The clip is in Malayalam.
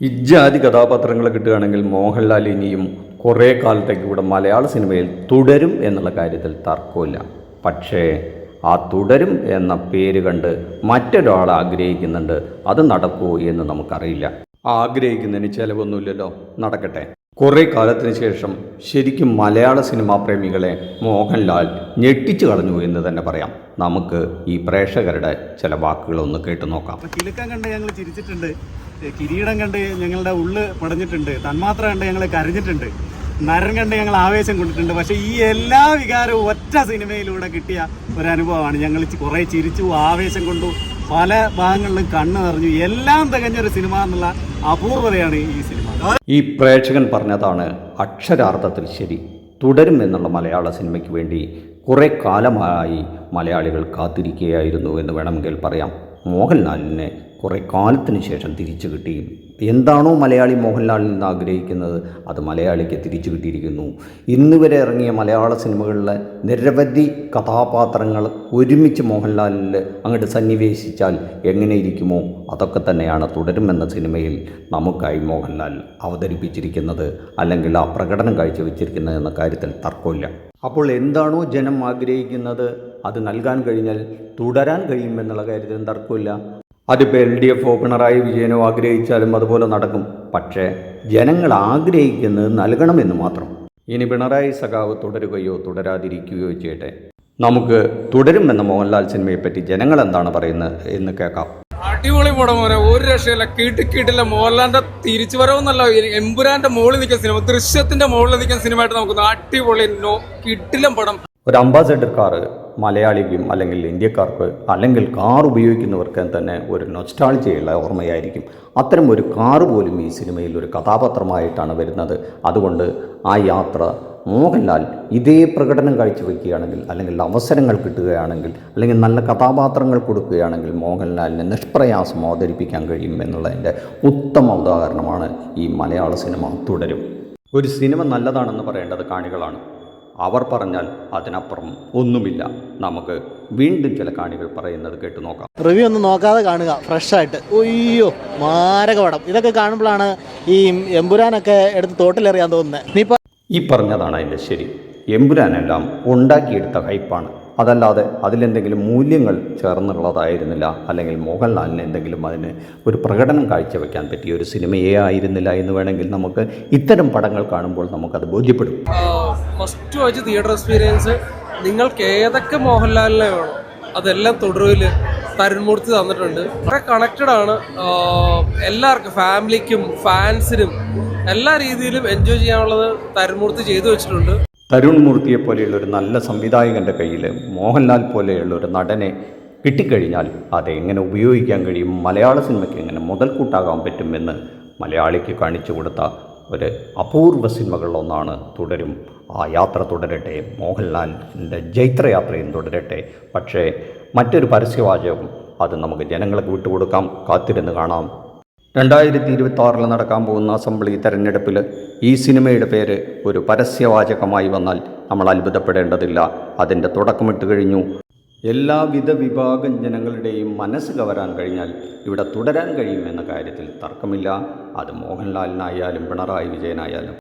ഇജ്ജാതി കഥാപാത്രങ്ങൾ കിട്ടുകയാണെങ്കിൽ മോഹൻലാൽ ഇനിയും കുറേ കാലത്തേക്ക് ഇവിടെ മലയാള സിനിമയിൽ തുടരും എന്നുള്ള കാര്യത്തിൽ തർക്കമില്ല. പക്ഷേ ആ തുടരും എന്ന പേര് കണ്ട് മറ്റൊരാൾ ആഗ്രഹിക്കുന്നുണ്ട്. അത് നടക്കുമോ എന്ന് നമുക്കറിയില്ല. ആഗ്രഹിക്കുന്നതിന് ചിലവൊന്നുമില്ലല്ലോ. നടക്കട്ടെ. കുറേ കാലത്തിന് ശേഷം ശരിക്കും മലയാള സിനിമാ പ്രേമികളെ മോഹൻലാൽ ഞെട്ടിച്ചു കളഞ്ഞു എന്ന് തന്നെ പറയാം. നമുക്ക് ഈ പ്രേക്ഷകരുടെ ചില വാക്കുകളൊന്ന് കേട്ടു നോക്കാം. ഞങ്ങൾ ചിരിച്ചിട്ടുണ്ട്. കിരീടം കണ്ട് ഞങ്ങളുടെ ഉള്ള് പടഞ്ഞിട്ടുണ്ട്. തന്മാത്ര കണ്ട് ഞങ്ങളെ കരഞ്ഞിട്ടുണ്ട്. നരൻ കണ്ട് ഞങ്ങൾ ആവേശം കൊണ്ടിട്ടുണ്ട്. പക്ഷെ ഈ എല്ലാ വികാരവും ഒറ്റ സിനിമയിലൂടെ കിട്ടിയ ഒരു അനുഭവമാണ് ഞങ്ങൾ കുറെ ചിരിച്ചു ആവേശം കൊണ്ടു പല ഭാഗങ്ങളിലും കണ്ണ് നിറഞ്ഞു എല്ലാം തികഞ്ഞൊരു സിനിമ എന്നുള്ള അപൂർവതയാണ് ഈ സിനിമ. ഈ പ്രേക്ഷകൻ പറഞ്ഞതാണ് അക്ഷരാർത്ഥത്തിൽ ശരി. തുടരും എന്നുള്ള മലയാള സിനിമയ്ക്ക് വേണ്ടി കുറേ കാലമായി മലയാളികൾ കാത്തിരിക്കുകയായിരുന്നു എന്ന് വേണമെങ്കിൽ പറയാം. മോഹൻലാലിനെ കുറേ കാലത്തിന് ശേഷം തിരിച്ചു കിട്ടി. എന്താണോ മലയാളി മോഹൻലാലിൽ നിന്ന് ആഗ്രഹിക്കുന്നത് അത് മലയാളിക്ക് തിരിച്ചു കിട്ടിയിരിക്കുന്നു. ഇന്ന് വരെ ഇറങ്ങിയ മലയാള സിനിമകളിലെ നിരവധി കഥാപാത്രങ്ങൾ ഒരുമിച്ച് മോഹൻലാലിൽ അങ്ങോട്ട് സന്നിവേശിച്ചാൽ എങ്ങനെ ഇരിക്കുമോ അതൊക്കെ തന്നെയാണ് തുടരുമെന്ന സിനിമയിൽ നമുക്കായി മോഹൻലാൽ അവതരിപ്പിച്ചിരിക്കുന്നത് അല്ലെങ്കിൽ ആ പ്രകടനം കാഴ്ചവെച്ചിരിക്കുന്നത് എന്ന കാര്യത്തിൽ തർക്കമില്ല. അപ്പോൾ എന്താണോ ജനം ആഗ്രഹിക്കുന്നത്? അത് നൽകാൻ കഴിഞ്ഞാൽ തുടരാൻ കഴിയുമെന്നുള്ള കാര്യത്തിൽ തർക്കമില്ല. അതിപ്പോൾ എൽ ഡി എഫോ പിണറായി വിജയനോ ആഗ്രഹിച്ചാലും അതുപോലെ നടക്കും. പക്ഷേ ജനങ്ങൾ ആഗ്രഹിക്കുന്നത് നൽകണമെന്ന് മാത്രം. ഇനി പിണറായി സഖാവ് തുടരുകയോ തുടരാതിരിക്കുകയോ ചെയ്യട്ടെ. നമുക്ക് തുടരുമെന്ന മോഹൻലാൽ സിനിമയെ പറ്റി ജനങ്ങൾ എന്താണ് പറയുന്നത് എന്ന് കേൾക്കാം. അടിപൊളി പടം പോലെ ഒരു രക്ഷയില്ല. കിട്ടി കിട്ടില്ല മോഹൻലാലിന്റെ തിരിച്ചു വരവെന്നല്ല എമ്പുരാന്റെ മുകളിൽ നിൽക്കുന്ന സിനിമ ദൃശ്യത്തിന്റെ മുകളിൽ നിൽക്കുന്ന സിനിമയായിട്ട് നമുക്ക് അടിപൊളി നോ കിട്ടില്ല പടം. ഒരു അംബാസഡർ കാറ് മലയാളിക്കും അല്ലെങ്കിൽ ഇന്ത്യക്കാർക്ക് അല്ലെങ്കിൽ കാർ ഉപയോഗിക്കുന്നവർക്ക് തന്നെ ഒരു നൊസ്റ്റാൾജിയുള്ള ഓർമ്മയായിരിക്കും. അത്തരം ഒരു കാർ പോലും ഈ സിനിമയിൽ ഒരു കഥാപാത്രമായിട്ടാണ് വരുന്നത്. അതുകൊണ്ട് ആ യാത്ര മോഹൻലാൽ ഇതേ പ്രകടനം കാഴ്ചവെക്കുകയാണെങ്കിൽ അല്ലെങ്കിൽ അവസരങ്ങൾ കിട്ടുകയാണെങ്കിൽ അല്ലെങ്കിൽ നല്ല കഥാപാത്രങ്ങൾ കൊടുക്കുകയാണെങ്കിൽ മോഹൻലാലിനെ നിഷ്പ്രയാസം അവതരിപ്പിക്കാൻ കഴിയും എന്നുള്ളതിന്റെ ഉത്തമ ഉദാഹരണമാണ് ഈ മലയാള സിനിമ തുടരും. ഒരു സിനിമ നല്ലതാണെന്ന് പറയേണ്ടത് കാണികളാണ്. അവർ പറഞ്ഞാൽ അതിനപ്പുറം ഒന്നുമില്ല. നമുക്ക് വീണ്ടും ചില കാണികൾ പറയുന്നത് കേട്ടു നോക്കാം. റിവ്യൂ ഒന്നും നോക്കാതെ കാണുക. ഫ്രഷ് ആയിട്ട്. ഒയ്യോ മാരക പടം ഇതൊക്കെ കാണുമ്പോഴാണ് ഈ എമ്പുരാനൊക്കെ എടുത്ത് തോട്ടിലെറിയാൻ തോന്നുന്നത്. നീ ഈ പറഞ്ഞതാണ് അതിന്റെ ശരി. എമ്പുരാനെല്ലാം ഉണ്ടാക്കിയെടുത്ത ഹൈപ്പാണ് അതല്ലാതെ അതിലെന്തെങ്കിലും മൂല്യങ്ങൾ ചേർന്നുള്ളതായിരുന്നില്ല. അല്ലെങ്കിൽ മോഹൻലാലിന് എന്തെങ്കിലും അതിന് ഒരു പ്രകടനം കാഴ്ചവെക്കാൻ പറ്റിയ ഒരു സിനിമയേ ആയിരുന്നില്ല എന്ന് വേണമെങ്കിൽ നമുക്ക് ഇത്തരം പടങ്ങൾ കാണുമ്പോൾ നമുക്കത് ബോധ്യപ്പെടും. ഫസ്റ്റ് വാച്ച് തിയേറ്റർ എക്സ്പീരിയൻസ് നിങ്ങൾക്ക് ഏതൊക്കെ മോഹൻലാലിനെ വേണം? അതെല്ലാം തുടരുവിൽ തരുൺമൂർത്തി തന്നിട്ടുണ്ട്. വളരെ കണക്റ്റഡ് ആണ്. എല്ലാവർക്കും ഫാമിലിക്കും ഫാൻസിനും എല്ലാ രീതിയിലും എൻജോയ് ചെയ്യാനുള്ളത് തരുൺമൂർത്തി ചെയ്തു വെച്ചിട്ടുണ്ട്. തരുൺ മൂർത്തിയെ പോലെയുള്ള ഒരു നല്ല സംവിധായകന്റെ കയ്യിൽ മോഹൻലാൽ പോലെയുള്ള ഒരു നടനെ കിട്ടിക്കഴിഞ്ഞാൽ അതെങ്ങനെ ഉപയോഗിക്കാൻ കഴിയും? മലയാള സിനിമയ്ക്ക് എങ്ങനെ മുതൽക്കൂട്ടാകാൻ പറ്റുമെന്ന് മലയാളിക്ക് കാണിച്ചു കൊടുത്ത ഒരു അപൂർവ സിനിമകളിലൊന്നാണ് തുടരും. ആ യാത്ര തുടരട്ടെ മോഹൻലാലിന്റെ ജൈത്രയാത്രയും തുടരട്ടെ. പക്ഷേ മറ്റൊരു പരസ്യവാചകം അത് നമുക്ക് ജനങ്ങൾക്ക് വിട്ടുകൊടുക്കാം. കാത്തിരുന്ന് കാണാം. രണ്ടായിരത്തി ഇരുപത്തി ആറിൽ നടക്കാൻ പോകുന്ന അസംബ്ലി തെരഞ്ഞെടുപ്പിൽ ഈ സിനിമയുടെ പേര് ഒരു പരസ്യവാചകമായി വന്നാൽ നമ്മൾ അത്ഭുതപ്പെടേണ്ടതില്ല. അതിന്റെ തുടക്കമിട്ട് കഴിഞ്ഞു. എല്ലാവിധ വിഭാഗം ജനങ്ങളുടെയും മനസ്സ് കവരാൻ കഴിഞ്ഞാൽ ഇവിടെ തുടരാൻ കഴിയുമെന്ന കാര്യത്തിൽ തർക്കമില്ല. അത് മോഹൻലാലിനായാലും പിണറായി വിജയനായാലും.